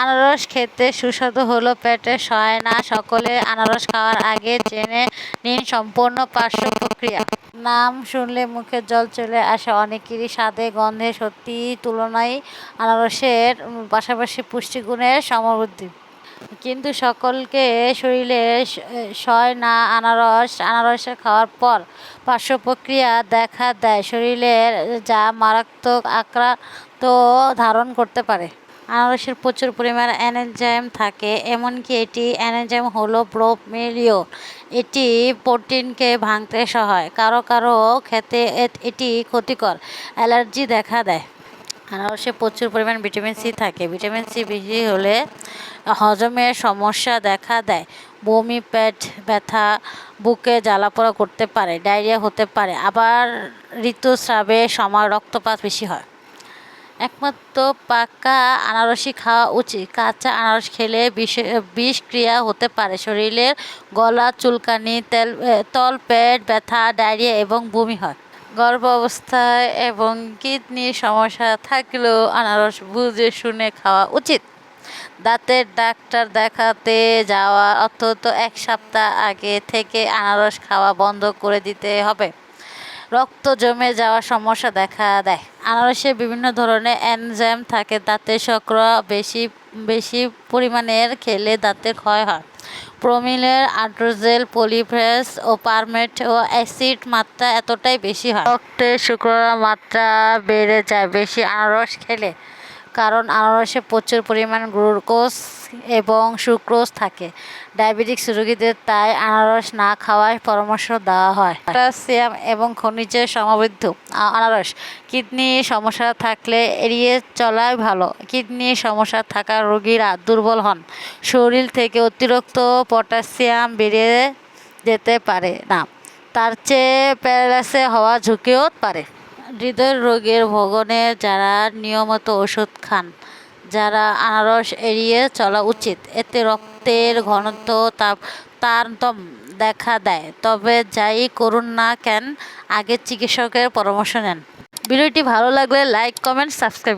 আনারস খেতে সুস্বাদু হলেও পেটে সয় না, সকলে আনারস খাওয়ার আগে জেনে নিন সম্পূর্ণ পার্শ্ব প্রক্রিয়া। নাম শুনলে মুখে জল চলে আসে, অনেকেরই স্বাদে, গন্ধে সত্যি তুলনায় আনারসের পাশাপাশি পুষ্টিগুণের সমবৃদ্ধি কিন্তু সকলকে শরীরে সয় না, আনারস আনারস খাওয়ার পর পার্শ্ব প্রক্রিয়া দেখা দেয়, শরীরের যা মারাত্মক আক্রান্ত ধারণ করতে পারে। আনারসের প্রচুর পরিমাণ অ্যানেনজাইম থাকে, এমনকি এটি অ্যানেনজাইম হলো ব্রোমেলিও। এটি প্রোটিনকে ভাঙতে সহায়, কারও কারও খেতে এটি ক্ষতিকর, অ্যালার্জি দেখা দেয়। আনারসে প্রচুর পরিমাণ ভিটামিন সি থাকে, ভিটামিন সি বেশি হলে হজমের সমস্যা দেখা দেয়। বমি, পেট ব্যথা, বুকে জ্বালাপোড়া করতে পারে, ডায়রিয়া হতে পারে, আবার ঋতুস্রাবে সময় রক্তপাত বেশি হয়। একমাত্র পাকা আনারসই খাওয়া উচিত। কাঁচা আনারস খেলে বিষ বিষক্রিয়া হতে পারে। শরীরের গলা, চুলকানি, তেল তল, পেট ব্যথা, ডায়রিয়া এবং বমি হয়। গর্ভ অবস্থায় এবং কিডনির সমস্যা থাকলেও আনারস বুঝে শুনে খাওয়া উচিত। দাঁতের ডাক্তার দেখাতে যাওয়া অন্তত এক সপ্তাহ আগে থেকে আনারস খাওয়া বন্ধ করে দিতে হবে। রক্ত জমে যাওয়ার সমস্যা দেখা দেয়। আনারসে বিভিন্ন ধরনের এনজাইম থাকে দাঁতের শর্করা বেশি বেশি পরিমাণের খেলে দাঁতের ক্ষয় হয়। প্রমিলের আড্রোজেল পলিফ্রেস ও পারমেট ও অ্যাসিড মাত্রা এতটাই বেশি হয়। রক্তে শুক্রার মাত্রা বেড়ে যায়, বেশি আনারস খেলে। কারণ আনারসে প্রচুর পরিমাণ গ্লুকোজ এবং সুক্রোজ থাকে। ডায়াবেটিক্স রোগীদের তাই আনারস না খাওয়ার পরামর্শ দেওয়া হয়। পটাশিয়াম এবং খনিজে সমৃদ্ধ আনারস। কিডনির সমস্যা থাকলে এড়িয়ে চলাই ভালো। কিডনির সমস্যা থাকা রোগীরা দুর্বল হন। শরীর থেকে অতিরিক্ত পটাশিয়াম বেড়ে যেতে পারে না। তার চেয়ে প্যারালাইসে হওয়া ঝুঁকিও পারে হৃদয় রোগের ভোগনে যারা নিয়মিত ওষুধ খান, যারা আনারস এড়িয়ে চলা উচিত, এতে রক্তের ঘনত্ব তাপ তারতম দেখা দেয়। তবে যাই করুন না কেন, আগে চিকিৎসকের পরামর্শ নেন। ভিডিওটি ভালো লাগলে লাইক, কমেন্ট, সাবস্ক্রাইব